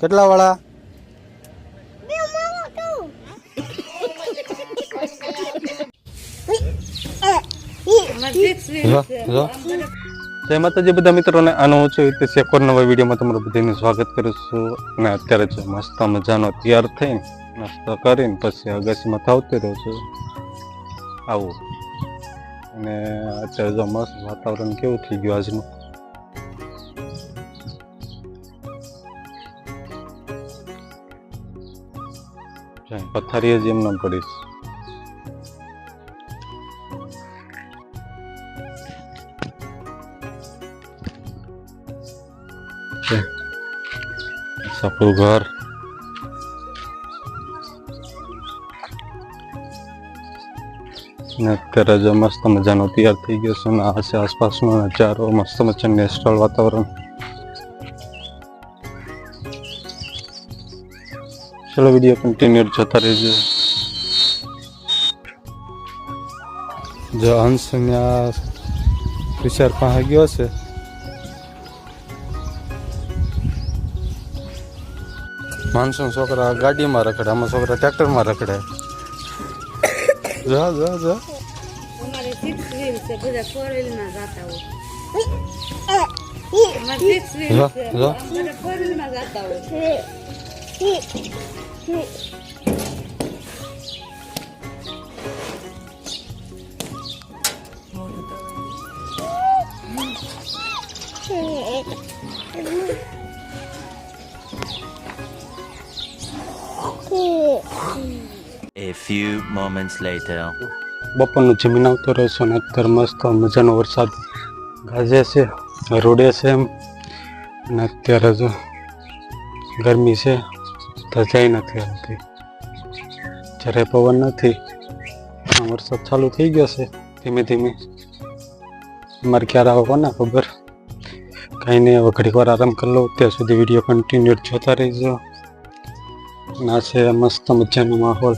કેટલા વાળા? જય માતાજી બધા મિત્રોને આનો હું છું તે સેકોર નવા વિડીયોમાં તમારું બધાનું સ્વાગત કરું છું. અને અત્યારે જો મસ્ત મજાનો તૈયાર થઈને નાસ્તો કરીને પછી અગાસીમાં થાવતી રહું છું. આવું. અને અત્યારે જો મસ્ત વાતાવરણ કેવું થઈ ગયું આજનું? પથારીએ જ એમને પડીશ છે આપણું ઘર ને અત્યારે જો મસ્ત મજાનો તૈયાર થઈ ગયો છે અને આ છે આસપાસનો નજારો મસ્ત મજાનું નેચરલ વાતાવરણ ચલો વીડિયો કન્ટિન્યુ જતા રહેજો. જો અંશ ત્યાં વિચાર પાસે ગયો છે. માણસો છોકરા ગાડીમાં રખડે આમાં છોકરા ટ્રેક્ટરમાં રખડે. જા જા જા. બધા A few moments later. બપોરનું જમીન આવતો રહ્યો છે અને અત્યારે મસ્ત મજાનો વરસાદ ગાજે છે, રોડે છે એમ અને અત્યારે જો ગરમી છે તો જઈ નથી આવતી જ્યારે પવન નથી વરસાદ ચાલુ થઈ ગયો છે, ધીમે ધીમે. અમારે ક્યારે આવે કોને ખબર? કાંઈ નહીં, હવે ઘડીક વાર આરામ કરી લો ત્યાં સુધી વીડિયો કન્ટિન્યુ જોતા રહીજો. ના છે, મસ્ત મજાનો માહોલ.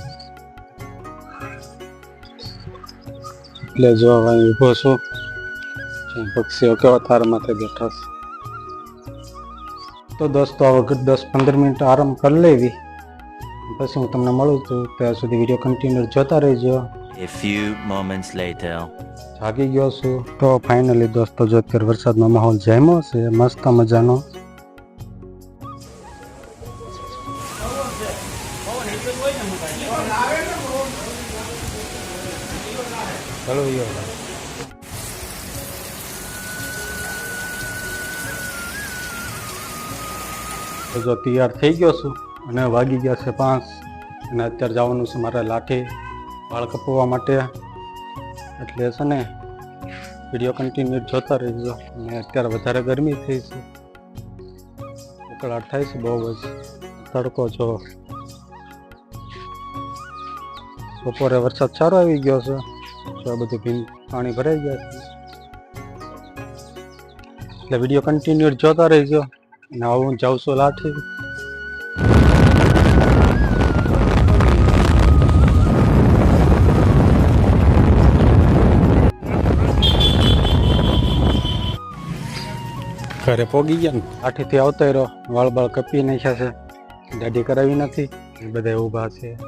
એટલે જો હવે ઊભો છું પક્ષીઓ કેવા તારા માથે બેઠા છે. તો દોસ્તો હવે દસ પંદર મિનિટ આરામ કરી લેવી. પછી હું તમને મળું છું. ત્યાં સુધી વીડિયો કન્ટિન્યુ જોતા રહેજો. A few moments later. જાગી ગયો છું. તો ફાઇનલી દોસ્તો જો અત્યારે વરસાદનો માહોલ જામ્યો છે મસ્ત મજાનો. ચાલો યો. તો જો તૈયાર થઈ ગયો છું અને વાગી ગયા છે પાંચ અને અત્યારે જવાનું છે મારે લાઠી વાળ કપવા માટે. એટલે છે ને વીડિયો કન્ટિન્યુ જોતા રહીજો. અને અત્યારે વધારે ગરમી થઈ છે. ઉકળાટ થાય છે બહુ જ. તડકો છો. બપોરે વરસાદ સારો આવી ગયો છે. તો આ બધું ભીન પાણી ભરાઈ ગયા છે. એટલે વીડિયો કન્ટિન્યુ જોતા રહેજો. હવે હું લાઠી. ઘરે પોગી ગયા ને આઠીથી આવતો રહ્યો. વાળ બાળ કપી નાખ્યા છે. દાઢી કરાવી નથી. બધા ઊભા છે.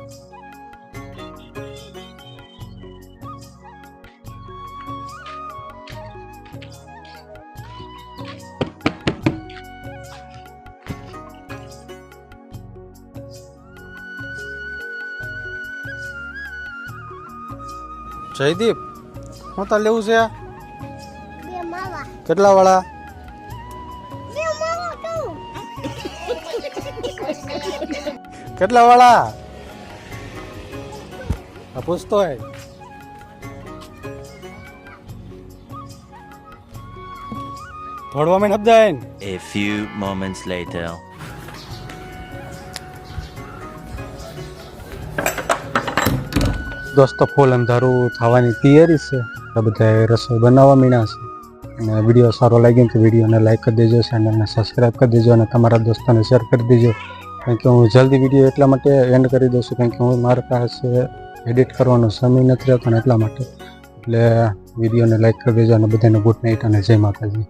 જયદીપ હું તાર લેવું છે બે માવા. કેટલા વાળા? બે માવા કહું. કેટલા વાળા? પૂછતો હોય. થોડવા મેં સમજાય A few moments later. દોસ્તો ફૂલ અંધારું થવાની તૈયારી છે. આ બધા રસોઈ બનાવવા મીણા છે. અને વીડિયો સારો લાગ્યો તો વિડીયોને લાઇક કરી દેજો ચેનલને સબસ્ક્રાઈબ કરી દેજો અને તમારા દોસ્તોને શેર કરી દેજો. કારણ કે હું જલ્દી વીડિયો એટલા માટે એન્ડ કરી દઉં છું, કારણ કે હું મારા પાસે એડિટ કરવાનો સમય નથી રહેતો ને એટલા માટે. એટલે વિડીયોને લાઇક કરી દેજો અને બધાને ગુડ નાઇટ અને જય માતાજી.